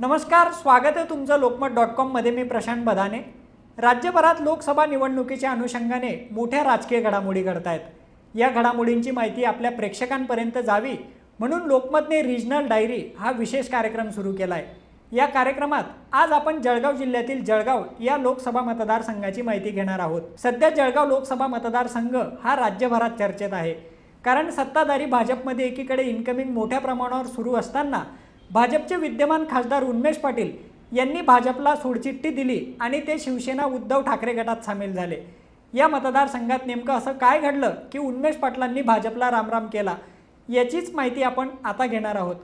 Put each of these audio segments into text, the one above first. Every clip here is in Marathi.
नमस्कार स्वागत आहे तुमचं लोकमत डॉट कॉममध्ये मी प्रशांत बदाने राज्यभरात लोकसभा निवडणुकीच्या अनुषंगाने मोठ्या राजकीय घडामोडी घडत आहेत या घडामोडींची माहिती आपल्या प्रेक्षकांपर्यंत जावी म्हणून लोकमतने रिजनल डायरी हा विशेष कार्यक्रम सुरू केला आहे या कार्यक्रमात आज आपण जळगाव जिल्ह्यातील जळगाव या लोकसभा मतदारसंघाची माहिती घेणार आहोत. सध्या जळगाव लोकसभा मतदारसंघ हा राज्यभरात चर्चेत आहे. कारण सत्ताधारी भाजपमध्ये एकीकडे इन्कमिंग मोठ्या प्रमाणावर सुरू असताना भाजपचे विद्यमान खासदार उन्मेश पाटील यांनी भाजपला सोडचिठ्ठी दिली आणि ते शिवसेना उद्धव ठाकरे गटात सामील झाले. या मतदारसंघात नेमकं असं काय घडलं की उन्मेश पाटलांनी भाजपला रामराम केला याचीच माहिती आपण आता घेणार आहोत.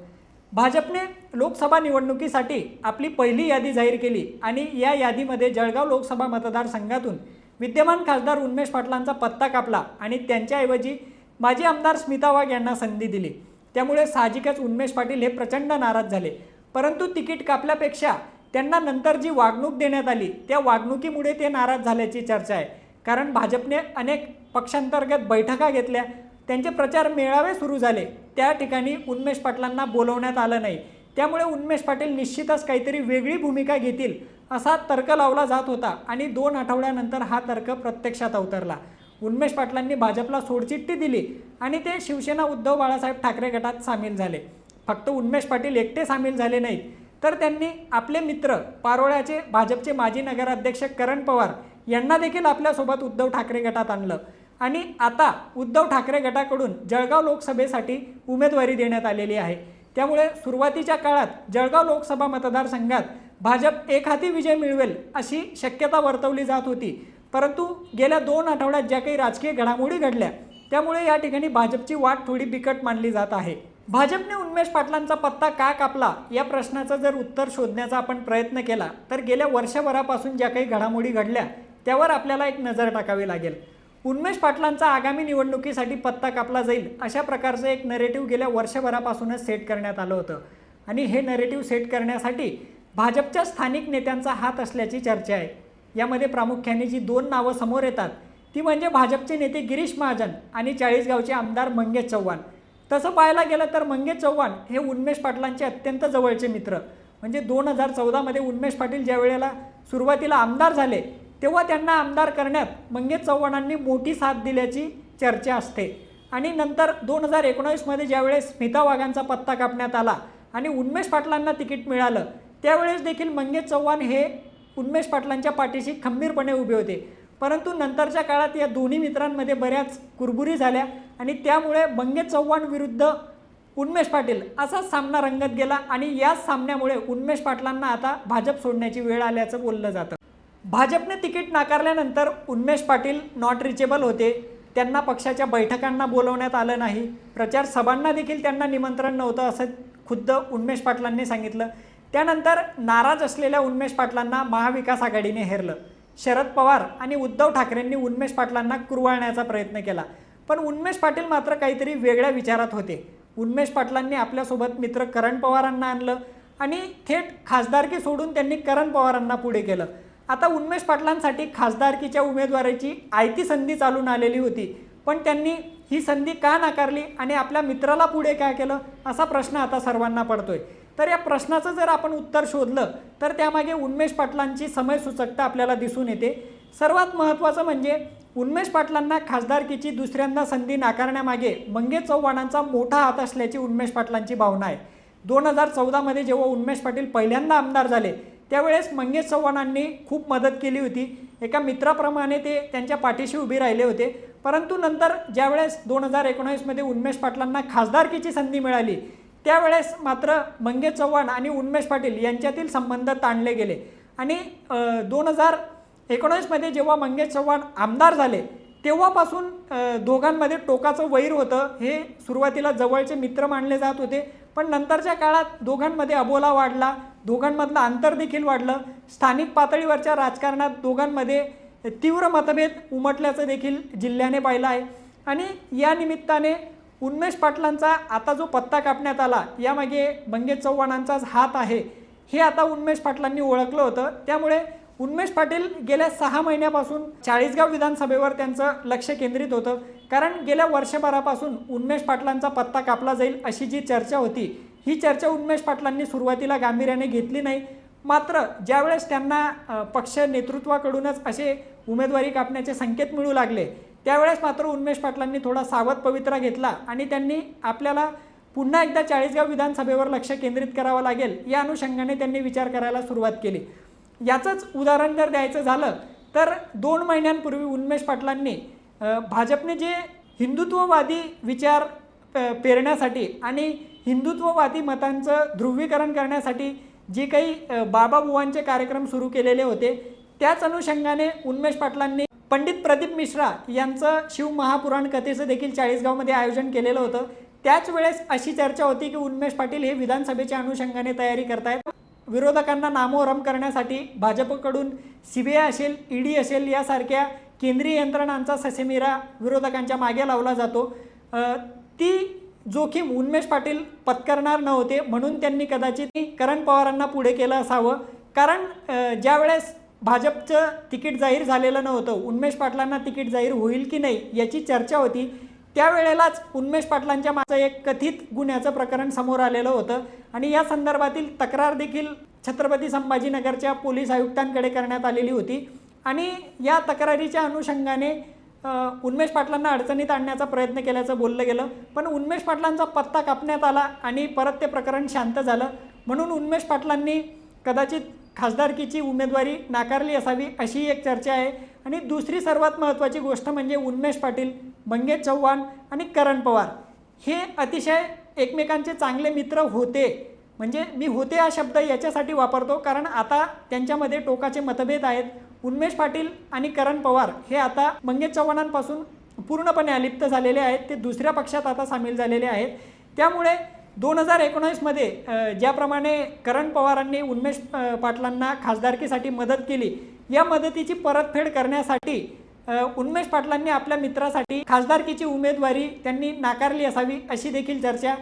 भाजपने लोकसभा निवडणुकीसाठी आपली पहिली यादी जाहीर केली आणि या यादीमध्ये जळगाव लोकसभा मतदारसंघातून विद्यमान खासदार उन्मेश पाटलांचा पत्ता कापला आणि त्यांच्याऐवजी माजी आमदार स्मिता वाघ यांना संधी दिली. त्यामुळे साहजिकच उन्मेष पाटील हे प्रचंड नाराज झाले. परंतु तिकीट कापल्यापेक्षा त्यांना नंतर जी वागणूक देण्यात आली त्या वागणुकीमुळे ते नाराज झाल्याची चर्चा आहे. कारण भाजपने अनेक पक्षांतर्गत बैठका घेतल्या त्यांचे प्रचार मेळावे सुरू झाले. त्या ठिकाणी उन्मेष पाटलांना बोलवण्यात आलं नाही. त्यामुळे उन्मेष पाटील निश्चितच काहीतरी वेगळी भूमिका घेतील असा तर्क लावला जात होता आणि दोन आठवड्यानंतर हा तर्क प्रत्यक्षात अवतरला. उन्मेष पाटलांनी भाजपला सोडचिठ्ठी दिली आणि ते शिवसेना उद्धव बाळासाहेब ठाकरे गटात सामील झाले. फक्त उन्मेष पाटील एकटे सामील झाले नाहीत तर त्यांनी आपले मित्र पारोळ्याचे भाजपचे माजी नगराध्यक्ष करण पवार यांना देखील आपल्यासोबत उद्धव ठाकरे गटात आणलं. आणि आता उद्धव ठाकरे गटाकडून जळगाव लोकसभेसाठी उमेदवारी देण्यात आलेली आहे. त्यामुळे सुरुवातीच्या काळात जळगाव लोकसभा मतदारसंघात भाजप एक हाती विजय मिळवेल अशी शक्यता वर्तवली जात होती. परंतु गेल्या दोन आठवड्यात ज्या काही राजकीय घडामोडी घडल्या त्यामुळे या ठिकाणी भाजपची वाट थोडी बिकट मानली जात आहे. भाजपने उन्मेष पाटलांचा पत्ता का कापला या प्रश्नाचं जर उत्तर शोधण्याचा आपण प्रयत्न केला तर गेल्या वर्षभरापासून ज्या काही घडामोडी घडल्या त्यावर आपल्याला एक नजर टाकावी लागेल. उन्मेष पाटलांचा आगामी निवडणुकीसाठी पत्ता कापला जाईल अशा प्रकारचं एक नरेटिव्ह गेल्या वर्षभरापासूनच सेट करण्यात आलं होतं. आणि हे नरेटिव्ह सेट करण्यासाठी भाजपच्या स्थानिक नेत्यांचा हात असल्याची चर्चा आहे. यामध्ये प्रामुख्याने जी दोन नावं समोर येतात ती म्हणजे भाजपचे नेते गिरीश महाजन आणि चाळीसगावचे आमदार मंगेश चव्हाण. तसं पाहायला गेलं तर मंगेश चव्हाण हे उन्मेष पाटलांचे अत्यंत जवळचे मित्र. म्हणजे दोन हजार चौदामध्ये उन्मेष पाटील ज्या वेळेला सुरुवातीला आमदार झाले तेव्हा त्यांना आमदार करण्यात मंगेश चव्हाणांनी मोठी साथ दिल्याची चर्चा असते. आणि नंतर दोन हजार एकोणावीसमध्ये ज्यावेळेस स्मिता वाघांचा पत्ता कापण्यात आला आणि उन्मेष पाटलांना तिकीट मिळालं त्यावेळेस देखील मंगेश चव्हाण हे उन्मेष पाटलांच्या पाठीशी खंबीरपणे उभे होते. परंतु नंतरच्या काळात या दोन्ही मित्रांमध्ये बऱ्याच कुरबुरी झाल्या आणि त्यामुळे बंगे चव्हाण विरुद्ध उन्मेष पाटील असाच सामना रंगत गेला आणि याच सामन्यामुळे उन्मेष पाटलांना आता भाजप सोडण्याची वेळ आल्याचं बोललं जातं. भाजपने तिकीट नाकारल्यानंतर उन्मेष पाटील नॉट रिचेबल होते. त्यांना पक्षाच्या बैठकांना बोलवण्यात आलं नाही. प्रचार सभांना देखील त्यांना निमंत्रण नव्हतं असं खुद्द उन्मेष पाटलांनी सांगितलं. त्यानंतर नाराज असलेल्या उन्मेष पाटलांना महाविकास आघाडीने हेरलं. शरद पवार आणि उद्धव ठाकरेंनी उन्मेष पाटलांना कुरवाळण्याचा प्रयत्न केला. पण उन्मेष पाटील मात्र काहीतरी वेगळ्या विचारात होते. उन्मेष पाटलांनी आपल्यासोबत मित्र करण पवारांना आणलं आणि थेट खासदारकी सोडून त्यांनी करण पवारांना पुढे केलं. आता उन्मेष पाटलांसाठी खासदारकीच्या उमेदवाराची आयती संधी चालून आलेली होती. पण त्यांनी ही संधी का नाकारली आणि आपल्या मित्राला पुढे काय केलं असा प्रश्न आता सर्वांना पडतोय. तर या प्रश्नाचं जर आपण उत्तर शोधलं तर त्यामागे उन्मेष पाटलांची समयसूचकता आपल्याला दिसून येते. सर्वात महत्त्वाचं म्हणजे उन्मेष पाटलांना खासदारकीची दुसऱ्यांदा संधी नाकारण्यामागे मंगेश चव्हाणांचा मोठा हात असल्याची उन्मेष पाटलांची भावना आहे. दोन हजार चौदामध्ये जेव्हा उन्मेष पाटील पहिल्यांदा आमदार झाले त्यावेळेस मंगेश चव्हाणांनी खूप मदत केली होती. एका मित्राप्रमाणे ते त्यांच्या पाठीशी उभे राहिले होते. परंतु नंतर ज्यावेळेस दोन हजार एकोणावीसमध्ये उन्मेष पाटलांना खासदारकीची संधी मिळाली त्यावेळेस मात्र मंगेश चव्हाण आणि उन्मेश पाटील यांच्यातील संबंध ताणले गेले. आणि दोन हजार एकोणीसमध्ये जेव्हा मंगेश चव्हाण आमदार झाले तेव्हापासून दोघांमध्ये टोकाचं वैर होतं. हे सुरुवातीला जवळचे मित्र मानले जात होते पण नंतरच्या काळात दोघांमध्ये अबोला वाढला दोघांमधलं अंतर देखील वाढलं. स्थानिक पातळीवरच्या राजकारणात दोघांमध्ये तीव्र मतभेद उमटल्याचं देखील जिल्ह्याने पाहिलं आहे. आणि या निमित्ताने उन्मेष पाटलांचा आता जो पत्ता कापण्यात आला यामागे मंगेश चव्हाणांचाच हात आहे हे आता उन्मेष पाटलांनी ओळखलं होतं. त्यामुळे उन्मेष पाटील गेल्या सहा महिन्यापासून चाळीसगाव विधानसभेवर त्यांचं लक्ष केंद्रित होतं. कारण गेल्या वर्षभरापासून उन्मेष पाटलांचा पत्ता कापला जाईल अशी जी चर्चा होती ही चर्चा उन्मेष पाटलांनी सुरुवातीला गांभीर्याने घेतली नाही. मात्र ज्यावेळेस त्यांना पक्ष नेतृत्वाकडूनच असे उमेदवारी कापण्याचे संकेत मिळू लागले त्यावेळेस मात्र उन्मेष पाटलांनी थोडा सावध पवित्रा घेतला आणि त्यांनी आपल्याला पुन्हा एकदा चाळीसगाव विधानसभेवर लक्ष केंद्रित करावं लागेल या अनुषंगाने त्यांनी विचार करायला सुरुवात केली. याचंच उदाहरण जर द्यायचं झालं तर दोन महिन्यांपूर्वी उन्मेष पाटलांनी भाजपने जे हिंदुत्ववादी विचार पेरण्यासाठी आणि हिंदुत्ववादी मतांचं ध्रुवीकरण करण्यासाठी जे काही बाबाबुवांचे कार्यक्रम सुरू केलेले होते त्याच अनुषंगाने उन्मेष पाटलांनी पंडित प्रदीप मिश्रा यांचं शिव महापुराण कथेचं देखील चाळीसगावमध्ये आयोजन केलेलं होतं. त्याच वेळेस अशी चर्चा होती की उन्मेष पाटील हे विधानसभेच्या अनुषंगाने तयारी करतायत. विरोधकांना नामोहरम करण्यासाठी भाजपकडून सी बी आय असेल ईडी असेल यासारख्या केंद्रीय यंत्रणांचा ससेमिरा विरोधकांच्या मागे लावला जातो. ती जोखीम उन्मेष पाटील पत्करणार नव्हते म्हणून त्यांनी कदाचित करण पवारांना पुढे केलं असावं. कारण ज्यावेळेस भाजपचं तिकीट जाहीर झालेलं नव्हतं. उन्मेष पाटलांना तिकीट जाहीर होईल की नाही याची चर्चा होती. त्यावेळेलाच उन्मेष पाटलांच्या मागचं एक कथित गुन्ह्याचं प्रकरण समोर आलेलं होतं. आणि या संदर्भातील तक्रार देखील छत्रपती संभाजीनगरच्या पोलीस आयुक्तांकडे करण्यात आलेली होती. आणि या तक्रारीच्या अनुषंगाने उन्मेष पाटलांना अडचणीत आणण्याचा प्रयत्न केल्याचं बोललं गेलं. पण उन्मेष पाटलांचा पत्ता कापण्यात आला आणि परत ते प्रकरण शांत झालं. म्हणून उन्मेष पाटलांनी कदाचित खासदारकीची उमेदवारी नाकारली असावी अशी एक चर्चा आहे. आणि दुसरी सर्वात महत्त्वाची गोष्ट म्हणजे उन्मेष पाटील मंगेश चव्हाण आणि करण पवार हे अतिशय एकमेकांचे चांगले मित्र होते. म्हणजे मी होते हा शब्द याच्यासाठी वापरतो कारण आता त्यांच्यामध्ये टोकाचे मतभेद आहेत. उन्मेष पाटील आणि करण पवार हे आता मंगेश चव्हाणांपासून पूर्णपणे अलिप्त झालेले आहेत. ते दुसऱ्या पक्षात आता सामील झालेले आहेत. त्यामुळे दोन हजार एकोणावीसमध्ये ज्याप्रमाणे करण पवारांनी उन्मेष पाटलांना खासदारकीसाठी मदत केली या मदतीची परतफेड करण्यासाठी उन्मेश उन्मेष पाटलांनी आपल्या मित्रासाठी खासदारकीची उमेदवारी त्यांनी नाकारली असावी अशी देखील चर्चा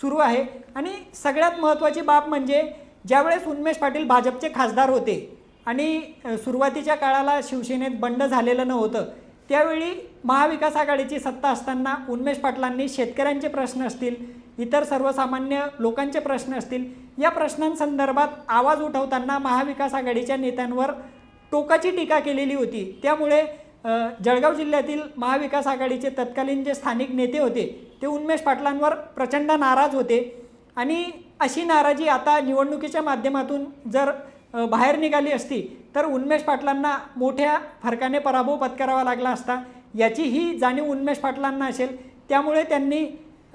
सुरू आहे. आणि सगळ्यात महत्त्वाची बाब म्हणजे ज्यावेळेस उन्मेष पाटील भाजपचे खासदार होते आणि सुरुवातीच्या काळाला शिवसेनेत बंड झालेलं नव्हतं त्यावेळी महाविकास आघाडीची सत्ता असताना उन्मेष पाटलांनी शेतकऱ्यांचे प्रश्न असतील इतर सर्वसामान्य लोकांचे प्रश्न असतील. या प्रश्नांसंदर्भात आवाज उठवताना महाविकास आघाडीच्या नेत्यांवर टोकाची टीका केलेली होती. त्यामुळे जळगाव जिल्ह्यातील महाविकास आघाडीचे तत्कालीन जे स्थानिक नेते होते ते उन्मेष पाटलांवर प्रचंड नाराज होते. आणि अशी नाराजी आता निवडणुकीच्या माध्यमातून जर बाहेर निघाली असती तर उन्मेष पाटलांना मोठ्या फरकाने पराभव पत्करावा लागला असता. याची ही जाणीव उन्मेष पाटलांना असेल. त्यामुळे त्यांनी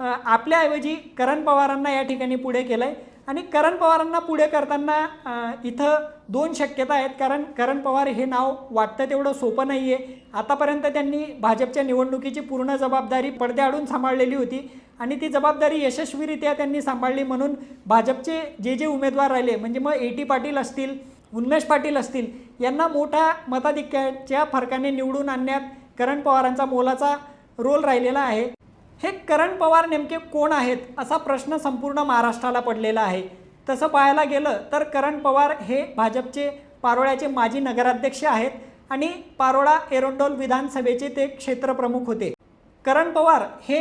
आपल्याऐवजी करण पवारांना या ठिकाणी पुढे केलं आहे आणि करण पवारांना पुढे करताना इथं दोन शक्यता आहेत. कारण करण पवार हे नाव वाटतं तेवढं सोपं नाही आहे आतापर्यंत त्यांनी भाजपच्या निवडणुकीची पूर्ण जबाबदारी पडद्याआडून सांभाळलेली होती. आणि ती जबाबदारी यशस्वीरित्या त्यांनी सांभाळली म्हणून भाजपचे जे जे उमेदवार राहिले म्हणजे मग ए टी पाटील असतील उन्मेष पाटील असतील यांना मोठ्या मताधिक्याच्या फरकाने निवडून आणण्यात करण पवारांचा मोलाचा रोल राहिलेला आहे. हे करण पवार नेमके कोण आहेत असा प्रश्न संपूर्ण महाराष्ट्राला पडलेला आहे. तसं पाहायला गेलं तर करण पवार हे भाजपचे पारोळ्याचे माजी नगराध्यक्ष आहेत आणि पारोळा एरोंडोल विधानसभेचे ते क्षेत्रप्रमुख होते. करण पवार हे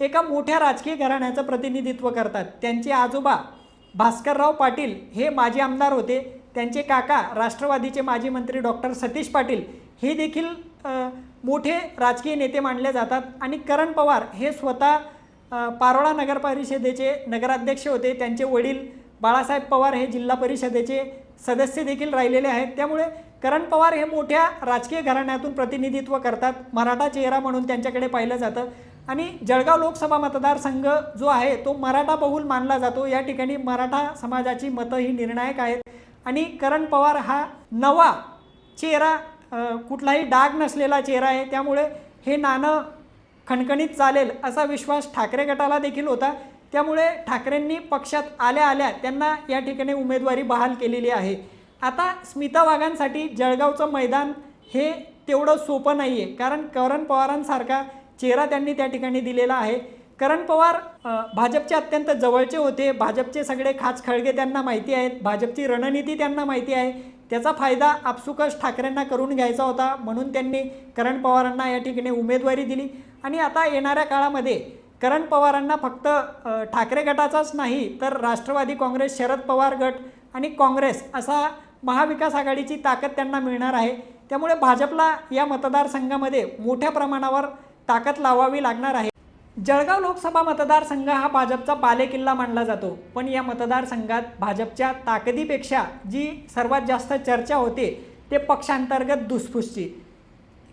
एका मोठ्या राजकीय घराण्याचं प्रतिनिधित्व करतात. त्यांचे आजोबा भास्करराव पाटील हे माजी आमदार होते. त्यांचे काका राष्ट्रवादीचे माजी मंत्री डॉक्टर सतीश पाटील हे देखील मोठे राजकीय नेते मानले जातात. आणि करण पवार हे स्वतः पारोळा नगर परिषदेचे नगराध्यक्ष होते. त्यांचे वडील बाळासाहेब पवार हे जिल्हा परिषदेचे सदस्य देखील राहिलेले आहेत. त्यामुळे करण पवार हे मोठ्या राजकीय घराण्यातून प्रतिनिधित्व करतात. मराठा चेहरा म्हणून त्यांच्याकडे पाहिलं जातं. आणि जळगाव लोकसभा मतदारसंघ जो आहे तो मराठा बहुल मानला जातो. या ठिकाणी मराठा समाजाची मतं ही निर्णायक आहेत. आणि करण पवार हा नवा चेहरा कुठलाही डाग नसलेला चेहरा आहे त्यामुळे हे नाणं खणखणीत चालेल असा विश्वास ठाकरे गटाला देखील होता. त्यामुळे ठाकरेंनी पक्षात आल्या आल्या त्यांना या ठिकाणी उमेदवारी बहाल केलेली आहे. आता स्मिता वाघांसाठी जळगावचं मैदान हे तेवढं सोपं नाही आहे कारण करण पवारांसारखा चेहरा त्यांनी त्या ठिकाणी दिलेला आहे. करण पवार भाजपचे अत्यंत जवळचे होते. भाजपचे सगळे खाच खळगे त्यांना माहिती आहेत. भाजपची रणनीती त्यांना माहिती आहे. त्याचा फायदा आपसुकच ठाकरेंना करून घ्यायचा होता म्हणून त्यांनी करण पवारांना या ठिकाणी उमेदवारी दिली. आणि आता येणाऱ्या काळामध्ये करण पवारांना फक्त ठाकरे गटाचाच नाही तर राष्ट्रवादी काँग्रेस शरद पवार गट आणि काँग्रेस असा महाविकास आघाडीची ताकद त्यांना मिळणार आहे. त्यामुळे भाजपला या मतदारसंघामध्ये मोठ्या प्रमाणावर ताकद लावावी लागणार आहे. जळगाव लोकसभा मतदारसंघ हा भाजपचा बालेकिल्ला मानला जातो. पण या मतदारसंघात भाजपच्या ताकदीपेक्षा जी सर्वात जास्त चर्चा होते ते पक्षांतर्गत दुसफुसची.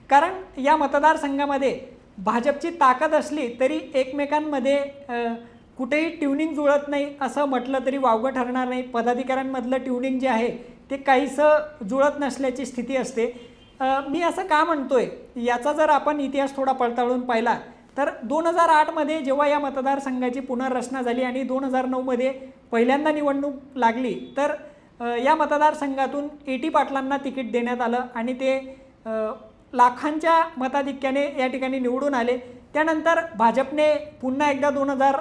कारण या मतदारसंघामध्ये भाजपची ताकद असली तरी एकमेकांमध्ये कुठेही ट्युनिंग जुळत नाही असं म्हटलं तरी वावगं ठरणार नाही. पदाधिकाऱ्यांमधलं ट्युनिंग जे आहे ते काहीसं जुळत नसल्याची स्थिती असते. मी असं का म्हणतोय? याचा जर आपण इतिहास थोडा पडताळून पाहिला तर दोन हजार आठमध्ये जेव्हा या मतदारसंघाची पुनर्रचना झाली आणि दोन हजार नऊमध्ये पहिल्यांदा निवडणूक लागली तर या मतदारसंघातून ए टी पाटलांना तिकीट देण्यात आलं आणि ते लाखांच्या मताधिक्याने या ठिकाणी निवडून आले. त्यानंतर भाजपने पुन्हा एकदा दोन हजार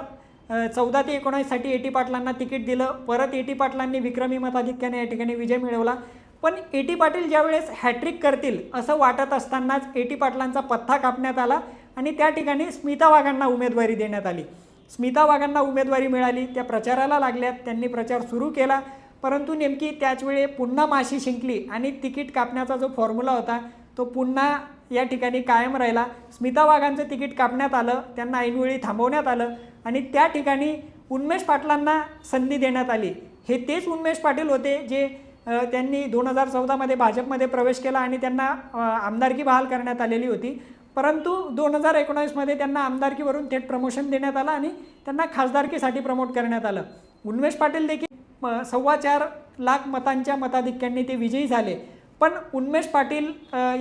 चौदा ते एकोणावीससाठी ए टी पाटलांना तिकीट दिलं. परत ए टी पाटलांनी विक्रमी मताधिक्याने या ठिकाणी विजय मिळवला. पण ए टी पाटील ज्यावेळेस हॅट्रिक करतील असं वाटत असतानाच ए टी पाटलांचा पत्ता कापण्यात आला. आणि त्या ठिकाणी स्मिता वाघांना उमेदवारी देण्यात आली. स्मिता वाघांना उमेदवारी मिळाली त्या प्रचाराला लागल्यात त्यांनी प्रचार सुरू केला. परंतु नेमकी त्याचवेळी पुन्हा माशी शिंकली आणि तिकीट कापण्याचा जो फॉर्म्युला होता तो पुन्हा या ठिकाणी कायम राहिला. स्मिता वाघांचं तिकीट कापण्यात आलं त्यांना ऐनवेळी थांबवण्यात आलं आणि त्या ठिकाणी उन्मेष पाटलांना संधी देण्यात आली. हे तेच उन्मेष पाटील होते जे त्यांनी दोन हजार चौदामध्ये भाजपमध्ये प्रवेश केला आणि त्यांना आमदारकी बहाल करण्यात आलेली होती. परंतु दोन हजार एकोणावीसमध्ये त्यांना आमदारकीवरून थेट प्रमोशन देण्यात आलं आणि त्यांना खासदारकीसाठी प्रमोट करण्यात आलं. उन्मेष पाटील देखील सव्वा चार लाख मतांच्या मताधिक्यांनी ते विजयी झाले. पण उन्मेष पाटील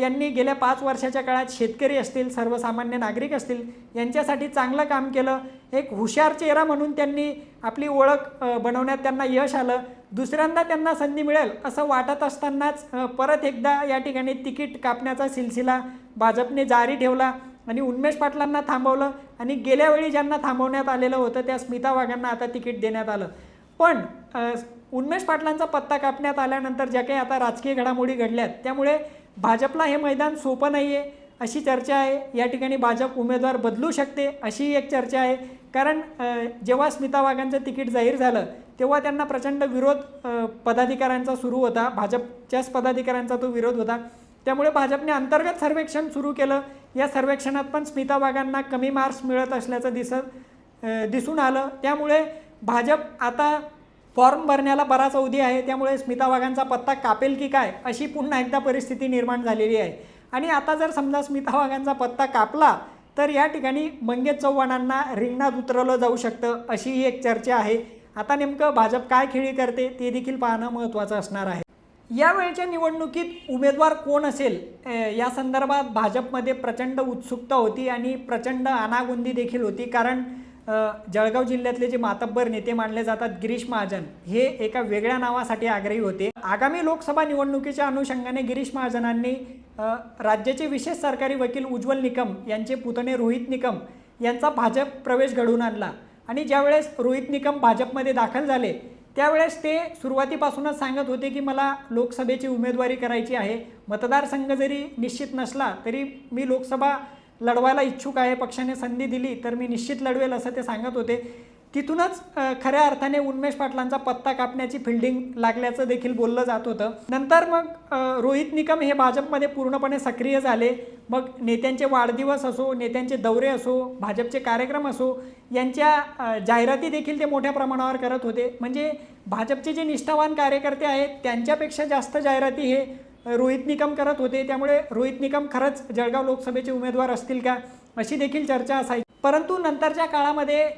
यांनी गेल्या पाच वर्षाच्या काळात शेतकरी असतील सर्वसामान्य नागरिक असतील यांच्यासाठी चांगलं काम केलं. एक हुशार चेहरा म्हणून त्यांनी आपली ओळख बनवण्यात त्यांना यश आलं. दुसऱ्यांदा त्यांना संधी मिळेल असं वाटत असतानाच परत एकदा या ठिकाणी तिकीट कापण्याचा सिलसिला भाजपने जारी ठेवला आणि उन्मेष पाटलांना थांबवलं आणि गेल्या वेळी ज्यांना थांबवण्यात आलेलं होतं त्या स्मिता वाघांना आता तिकीट देण्यात आलं. पण उन्मेष पाटलांचा पत्ता कापण्यात आल्यानंतर ज्या काही आता राजकीय घडामोडी घडल्यात त्यामुळे भाजपला हे मैदान सोपं नाही आहे अशी चर्चा आहे. या ठिकाणी भाजप उमेदवार बदलू शकते अशी एक चर्चा आहे. कारण जेव्हा स्मिता वाघांचं तिकीट जाहीर झालं तेव्हा त्यांना प्रचंड विरोध पदाधिकाऱ्यांचा सुरू होता. भाजपच्याच पदाधिकाऱ्यांचा तो विरोध होता. त्यामुळे भाजपने अंतर्गत सर्वेक्षण सुरू केलं. या सर्वेक्षणात पण स्मिता वाघांना कमी मार्क्स मिळत असल्याचं दिसत दिसून आलं. त्यामुळे भाजप आता फॉर्म भरण्याला बराच अवधी आहे. त्यामुळे स्मिता वाघांचा पत्ता कापेल की काय अशी पुन्हा एकदा परिस्थिती निर्माण झालेली आहे. आणि आता जर समजा स्मिता वाघांचा पत्ता कापला तर या ठिकाणी मंगेश चव्हाणांना रिंगणात उतरवलं जाऊ शकतं अशी ही एक चर्चा आहे. आता नेमकं भाजप काय खेळी करते ते देखील पाहणं महत्त्वाचं असणार आहे. यावेळच्या निवडणुकीत उमेदवार कोण असेल या संदर्भात भाजपमध्ये प्रचंड उत्सुकता होती आणि प्रचंड अनागुंदी देखील होती कारण जळगाव जिल्ह्यातले जे मातब्बर नेते मानले जातात गिरीश महाजन हे एका वेगळ्या नावासाठी आग्रही होते. आगामी लोकसभा निवडणुकीच्या अनुषंगाने गिरीश महाजनांनी राज्याचे विशेष सरकारी वकील उज्ज्वल निकम यांचे पुतणे रोहित निकम यांचा भाजप प्रवेश घडवून आणला. आणि ज्यावेळेस रोहित निकम भाजपमध्ये दाखल झाले त्यावेळेस ते सुरुवातीपासूनच सांगत होते की मला लोकसभेची उमेदवारी करायची आहे. मतदारसंघ जरी निश्चित नसला तरी मी लोकसभा लढवायला इच्छुक आहे पक्षाने संधी दिली तर मी निश्चित लढवेल असं ते सांगत होते. तिथूनच खऱ्या अर्थाने उन्मेष पाटलांचा पत्ता कापण्याची फिल्डिंग लागल्याचं देखील बोललं जात होतं. नंतर मग रोहित निकम हे भाजपमध्ये पूर्णपणे सक्रिय झाले. मग नेत्यांचे वाढदिवस असो नेत्यांचे दौरे असो भाजपचे कार्यक्रम असो यांच्या जाहिराती देखील ते मोठ्या प्रमाणावर करत होते. म्हणजे भाजपचे जे निष्ठावान कार्यकर्ते आहेत त्यांच्यापेक्षा जास्त जाहिराती हे रोहित निकम करत होते. त्यामुळे रोहित निकम खरंच जळगाव लोकसभेचे उमेदवार असतील का अशी देखील चर्चा असायची. परंतु नंतरच्या काळामध्ये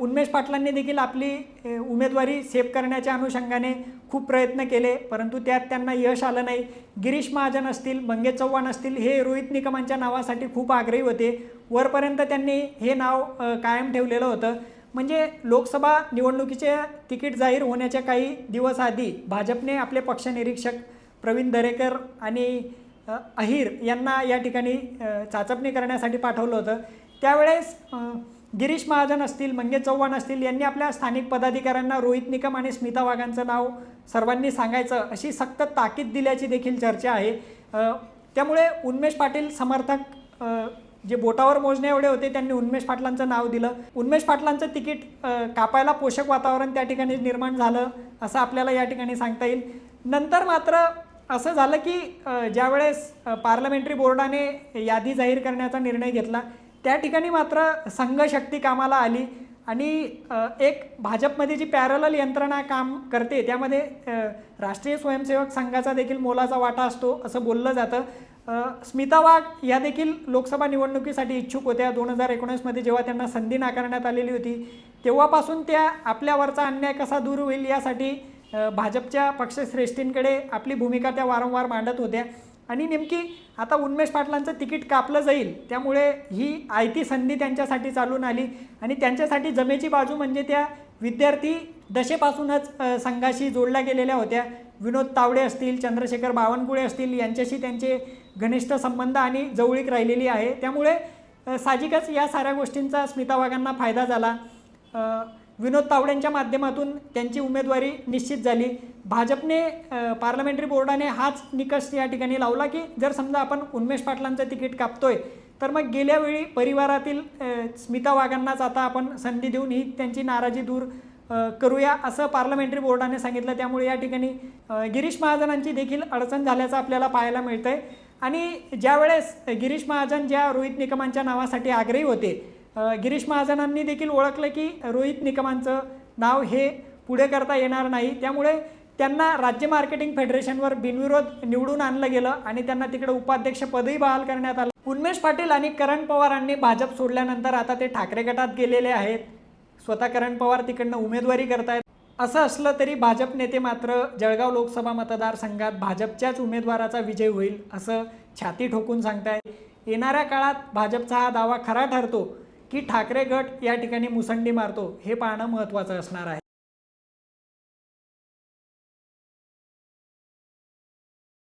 उन्मेष पाटलांनी देखील आपली उमेदवारी सेफ करण्याच्या अनुषंगाने खूप प्रयत्न केले. परंतु त्यात त्यांना यश आलं नाही. गिरीश महाजन असतील मंगेश चव्हाण असतील हे रोहित निकमांच्या नावासाठी खूप आग्रही होते. वरपर्यंत त्यांनी हे नाव कायम ठेवलेलं होतं. म्हणजे लोकसभा निवडणुकीचे तिकीट जाहीर होण्याच्या काही दिवस आधी भाजपने आपले पक्षनिरीक्षक प्रवीण दरेकर आणि अहिर यांना या ठिकाणी चाचपणी करण्यासाठी पाठवलं होतं. त्यावेळेस गिरीश महाजन असतील मंगेश चव्हाण असतील यांनी आपल्या स्थानिक पदाधिकाऱ्यांना रोहित निकम आणि स्मिता वाघांचं नाव सर्वांनी सांगायचं अशी सक्त ताकीद दिल्याची देखील चर्चा आहे. त्यामुळे उन्मेष पाटील समर्थक जे बोटावर मोजणे एवढे होते त्यांनी उन्मेष पाटलांचं नाव दिलं. उन्मेष पाटलांचं तिकीट कापायला पोषक वातावरण त्या ठिकाणी निर्माण झालं असं आपल्याला या ठिकाणी सांगता येईल. नंतर मात्र असं झालं की ज्यावेळेस पार्लमेंटरी बोर्डाने यादी जाहीर करण्याचा निर्णय घेतला त्या ठिकाणी मात्र संघशक्ती कामाला आली आणि एक भाजपमध्ये जी पॅरल यंत्रणा काम करते त्यामध्ये राष्ट्रीय स्वयंसेवक संघाचा देखील मोलाचा वाटा असतो असं बोललं जातं. स्मिता वाघ या देखील लोकसभा निवडणुकीसाठी इच्छुक होत्या. दोन हजार एकोणीसमध्ये जेव्हा त्यांना संधी नाकारण्यात आलेली होती तेव्हापासून त्या आपल्यावरचा अन्याय कसा दूर होईल यासाठी भाजपच्या पक्षश्रेष्ठींकडे आपली भूमिका त्या वारंवार मांडत होत्या. आणि नेमकी आता उन्मेष पाटलांचं तिकीट कापलं जाईल त्यामुळे ही आयती संधी त्यांच्यासाठी चालून आली. आणि त्यांच्यासाठी जमेची बाजू म्हणजे त्या विद्यार्थी दशेपासूनच संघाशी जोडल्या गेलेल्या होत्या. विनोद तावडे असतील चंद्रशेखर बावनकुळे असतील यांच्याशी त्यांचे घनिष्ठ संबंध आणि जवळीक राहिलेली आहे. त्यामुळे साहजिकच या साऱ्या गोष्टींचा स्मिता वाघांना फायदा झाला. विनोद तावडेंच्या माध्यमातून त्यांची उमेदवारी निश्चित झाली. भाजपने पार्लमेंटरी बोर्डाने हाच निकष या ठिकाणी लावला की जर समजा आपण उन्मेष पाटलांचं तिकीट कापतोय तर मग गेल्या वेळी परिवारातील स्मिता वाघांनाच आता आपण संधी देऊन ही त्यांची नाराजी दूर करूया असं पार्लमेंटरी बोर्डाने सांगितलं. त्यामुळे या ठिकाणी गिरीश महाजनांची देखील अडचण झाल्याचं आपल्याला पाहायला मिळतंय. आणि ज्यावेळेस गिरीश महाजन ज्या रोहित निकमांच्या नावासाठी आग्रही होते गिरीश महाजनांनी देखील ओळखलं की रोहित निकमांचं नाव हे पुढे करता येणार नाही. त्यामुळे त्यांना राज्य मार्केटिंग फेडरेशनवर बिनविरोध निवडून आणलं गेलं आणि त्यांना तिकडे उपाध्यक्षपदही बहाल करण्यात आलं. उन्मेष पाटील आणि करण पवारांनी भाजप सोडल्यानंतर आता ते ठाकरे गटात गेलेले आहेत. स्वतः करण पवार तिकडनं उमेदवारी करतायत. असं असलं तरी भाजप नेते मात्र जळगाव लोकसभा मतदारसंघात भाजपच्याच उमेदवाराचा विजय होईल असं छाती ठोकून सांगतायत. येणाऱ्या काळात भाजपचा हा दावा खरा ठरतो. की ठाकरे गट या ठिकाणी मुसंडी मारतो हे पाहणं महत्त्वाचं असणार आहे.